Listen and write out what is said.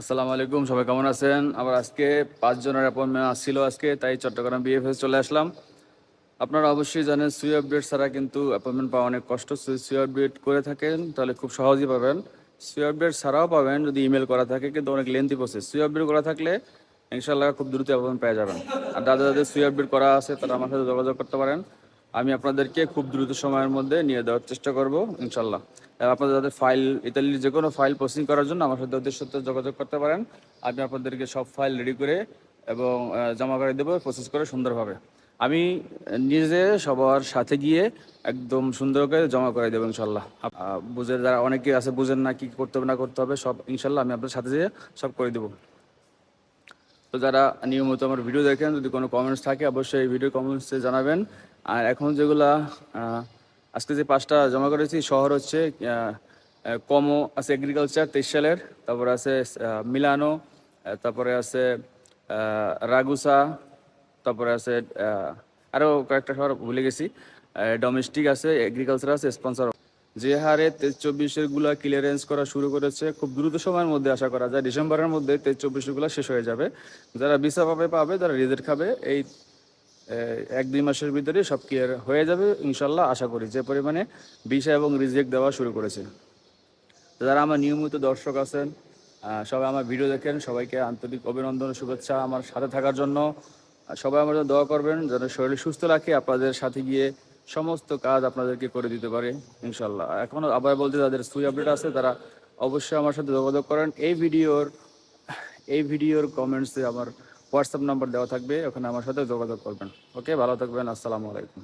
আসসালামু আলাইকুম, সবাই কেমন আছেন? আবার আজকে পাঁচজনের অ্যাপয়েন্টমেন্ট আসছিল আজকে, তাই চট্টগ্রাম বিএফএস চলে আসলাম। আপনারা অবশ্যই জানেন, সুই আপডেট ছাড়া কিন্তু অ্যাপয়েন্টমেন্ট পাওয়া অনেক কষ্ট। সুই আপডেট করে থাকেন, তাহলে খুব সহজেই পাবেন। সুই আপডেট ছাড়াও পাবেন, যদি ইমেল করা থাকে, কিন্তু অনেক লেন্থি প্রসেস সুই আপডেট করা থাকলে ইনশাল্লাহ খুব দ্রুত অ্যাপয়েন্টমেন্ট পেয়ে যাবেন। আর দাদা যাদের সুই আপডেট করা আছে, তারা আমার সাথে যোগাযোগ করতে পারেন। আমি আপনাদেরকে খুব দ্রুত সময়ের মধ্যে নিয়ে দেওয়ার চেষ্টা করব, ইনশাল্লাহ। আপনাদের যাদের ফাইল, ইতালির যে কোনো ফাইল প্রসেসিং করার জন্য আমার সাথে ওদের সাথে যোগাযোগ করতে পারেন। আমি আপনাদেরকে সব ফাইল রেডি করে এবং জমা করে দেবো প্রসেস করে সুন্দরভাবে। আমি নিজে সবার সাথে গিয়ে একদম সুন্দর করে জমা করে দেবো, ইনশাল্লাহ। বুঝে যারা অনেকে আছে, বুঝেন না কি করতে হবে, না করতে হবে, সব ইনশাল্লাহ আমি আপনার সাথে যেয়ে সব করে দেবো। তো যারা নিয়মিত আমার ভিডিও দেখেন, যদি কোনো কমেন্টস থাকে, অবশ্যই এই ভিডিও কমেন্টসে জানাবেন। আর এখন যেগুলা আজকে যে পাঁচটা জমা করেছি, শহর হচ্ছে কমো আছে এগ্রিকালচার তেইশ সালের। তারপরে আছে মিলানো তারপরে আছে রাগুসা তারপরে আছে আরও কয়েকটা শহর ভুলে গেছি। ডোমেস্টিক আছে এগ্রিকালচার আছে স্পন্সর যে হারে তেইশ চব্বিশেরগুলা ক্লিয়ারেন্স করা শুরু করেছে, খুব দ্রুত সময়ের মধ্যে আশা করা যায়। ডিসেম্বরের মধ্যে তেইশ চব্বিশেরগুলা শেষ হয়ে যাবে। যারা ভিসা পাবে পাবে, যারা রিজেক্ট খাবে, এই এক দুই মাসের ভিতরে সব ক্লিয়ার হয়ে যাবে ইনশাল্লাহ আশা করি। যে পরিমাণে ভিসা এবং রিজেক্ট দেওয়া শুরু করেছে। যারা আমার নিয়মিত দর্শক আছেন সবাই আমার ভিডিও দেখেন, সবাইকে আন্তরিক অভিনন্দন, শুভেচ্ছা আমার সাথে থাকার জন্য। সবাই আমার জন্য দোয়া করবেন, যেন শরীর সুস্থ রাখে, আপনাদের সাথে গিয়ে সমস্ত কাজ আপনাদেরকে করে দিতে পারে, ইনশাল্লাহ। এখনও আবার বলতে যাদের সুই আপডেট আছে, তারা অবশ্যই আমার সাথে যোগাযোগ করেন। এই ভিডিওর এই ভিডিওর কমেন্টসে আমার হোয়াটসঅ্যাপ নাম্বার দেওয়া থাকবে, ওখানে আমার সাথে যোগাযোগ করবেন। ওকে ভালো থাকবেন, আসসালামু আলাইকুম।